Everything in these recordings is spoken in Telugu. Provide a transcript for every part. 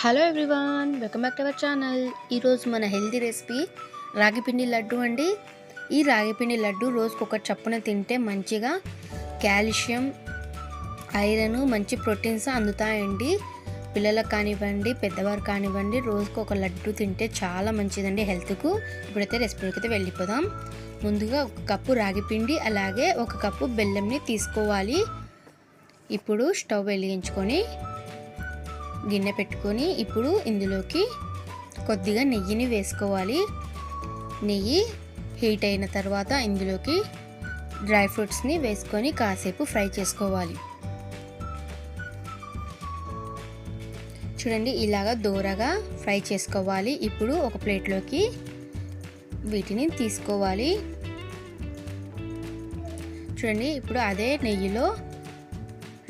Hello everyone welcome back to our channel ఈరోజు మన హెల్తీ రెసిపీ రాగిపిండి లడ్డు అండి. ఈ రాగిపిండి లడ్డు రోజుకు ఒక చప్పున తింటే మంచిగా కాల్షియం ఐరన్ మంచి ప్రోటీన్స్ అందుతాయండి. పిల్లలకు కానివ్వండి పెద్దవారు కానివ్వండి రోజుకు ఒక లడ్డు తింటే చాలా మంచిదండి హెల్త్కు ఇప్పుడైతే రెసిపీకి అయితే వెళ్ళిపోదాం. ముందుగా ఒక కప్పు రాగిపిండి అలాగే ఒక కప్పు బెల్లంని తీసుకోవాలి. ఇప్పుడు స్టవ్ వెలిగించుకొని గిన్నె పెట్టుకొని ఇప్పుడు ఇందులోకి కొద్దిగా నెయ్యిని వేసుకోవాలి. నెయ్యి హీట్ అయిన తర్వాత ఇందులోకి డ్రై ఫ్రూట్స్ని వేసుకొని కాసేపు ఫ్రై చేసుకోవాలి. చూడండి ఇలాగా దూరగా ఫ్రై చేసుకోవాలి. ఇప్పుడు ఒక ప్లేట్లోకి వీటిని తీసుకోవాలి. చూడండి ఇప్పుడు అదే నెయ్యిలో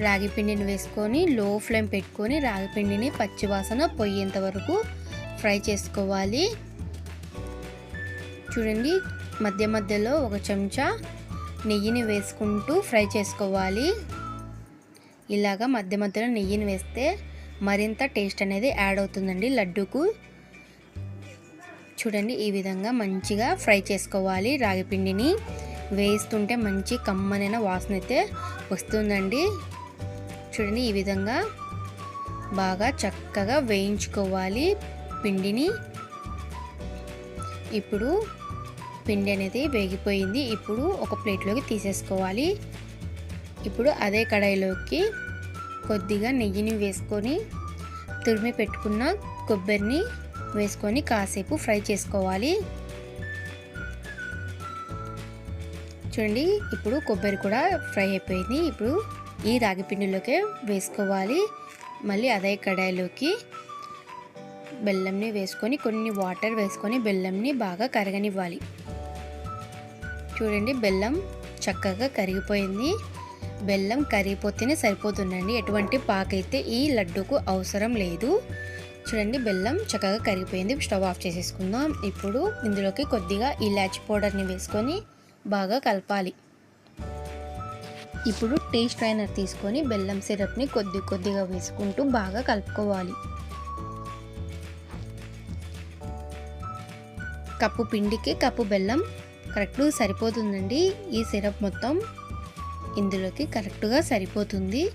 రాగి పిండిని వేసుకొని లో ఫ్లేమ్ పెట్టుకొని రాగి పిండిని పచ్చివాసన పొయ్యేంత వరకు ఫ్రై చేసుకోవాలి. చూడండి మధ్య మధ్యలో ఒక చెంచా నెయ్యిని వేసుకుంటూ ఫ్రై చేసుకోవాలి. ఇలాగా మధ్య మధ్యలో నెయ్యిని వేస్తే మరింత టేస్ట్ అనేది యాడ్ అవుతుందండి లడ్డూకు. చూడండి ఈ విధంగా మంచిగా ఫ్రై చేసుకోవాలి రాగి పిండిని. వేస్తుంటే మంచి కమ్మనైన వాసన అయితే వస్తుందండి. చూడండి ఈ విధంగా బాగా చక్కగా వేయించుకోవాలి పిండిని. ఇప్పుడు పిండి అనేది వేగిపోయింది. ఇప్పుడు ఒక ప్లేట్లోకి తీసేసుకోవాలి. ఇప్పుడు అదే కడాయిలోకి కొద్దిగా నెయ్యిని వేసుకొని తురిమి పెట్టుకున్న కొబ్బరిని వేసుకొని కాసేపు ఫ్రై చేసుకోవాలి. చూడండి ఇప్పుడు కొబ్బరి కూడా ఫ్రై అయిపోయింది. ఇప్పుడు ఈ రాగిపిండిలోకి వేసుకోవాలి. మళ్ళీ అదే కడాయిలోకి బెల్లంని వేసుకొని కొన్ని వాటర్ వేసుకొని బెల్లంని బాగా కరగనివ్వాలి. చూడండి బెల్లం చక్కగా కరిగిపోయింది. బెల్లం కరిగిపోతేనే సరిపోతుందండి. ఎటువంటి పాకైతే ఈ లడ్డుకు అవసరం లేదు. చూడండి బెల్లం చక్కగా కరిగిపోయింది. స్టవ్ ఆఫ్ చేసేసుకుందాం. ఇప్పుడు ఇందులోకి కొద్దిగా ఇలాచి పౌడర్ని వేసుకొని బాగా కలపాలి. ఇప్పుడు టీ స్ట్రైనర్ తీసుకొని బెల్లం సిరప్ని కొద్ది కొద్దిగా వేసుకుంటూ బాగా కలుపుకోవాలి. కప్పు పిండికి కప్పు బెల్లం కరెక్ట్ సరిపోతుందండి. ఈ సిరప్ మొత్తం ఇందులోకి కరెక్ట్గా సరిపోతుంది.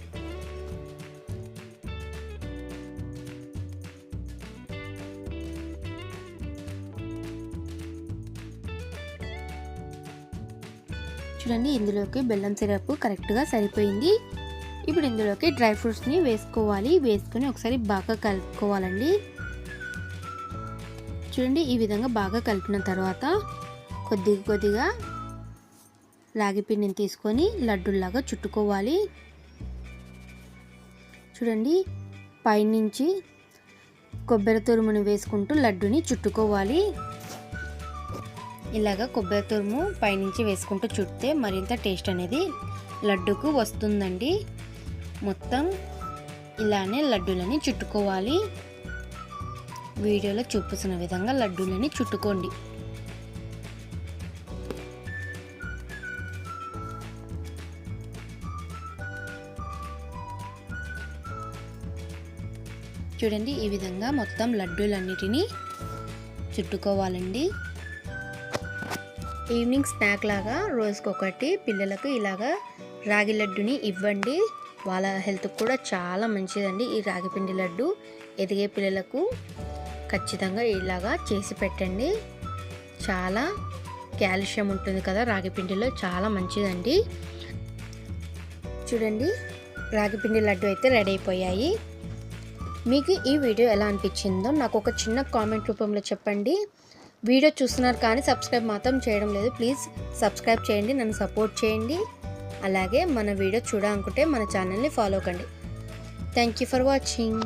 చూడండి ఇందులోకి బెల్లం సిరప్ కరెక్ట్గా సరిపోయింది. ఇప్పుడు ఇందులోకి డ్రై ఫ్రూట్స్ని వేసుకోవాలి. వేసుకొని ఒకసారి బాగా కలుపుకోవాలండి. చూడండి ఈ విధంగా బాగా కలిపిన తర్వాత కొద్దిగా కొద్దిగా రాగి పిండిని తీసుకొని లడ్డుల్లాగా చుట్టుకోవాలి. చూడండి పైనుంచి కొబ్బరి తురుమును వేసుకుంటూ లడ్డుని చుట్టుకోవాలి. ఇలాగ కొబ్బరి తురుము పైనుంచి వేసుకుంటూ చుడితే మరింత టేస్ట్ అనేది లడ్డుకు వస్తుందండి. మొత్తం ఇలానే లడ్డూలని చుట్టుకోవాలి. వీడియోలో చూపిస్తున్న విధంగా లడ్డూలని చుట్టుకోండి. చూడండి ఈ విధంగా మొత్తం లడ్డూలన్నిటినీ చుట్టుకోవాలండి. ఈవినింగ్ స్నాక్ లాగా రోజుకొకటి పిల్లలకు ఇలాగా రాగి లడ్డుని ఇవ్వండి. వాళ్ళ హెల్త్ కూడా చాలా మంచిదండి ఈ రాగి పిండి లడ్డు. ఎదిగే పిల్లలకు ఖచ్చితంగా ఇలాగా చేసి పెట్టండి. చాలా కాల్షియం ఉంటుంది కదా రాగి పిండిలో చాలా మంచిదండి. చూడండి రాగి పిండి లడ్డు అయితే రెడీ అయిపోయాయి. మీకు ఈ వీడియో ఎలా అనిపించిందో నాకు ఒక చిన్న కామెంట్ రూపంలో చెప్పండి. వీడియో చూస్తున్నారు కానీ సబ్స్క్రైబ్ మాత్రం చేయడం లేదు. ప్లీజ్ సబ్స్క్రైబ్ చేయండి నన్ను సపోర్ట్ చేయండి. అలాగే మన వీడియో చూడాలనుకుంటే మన ఛానల్ని ఫాలో కండి. Thank you for watching.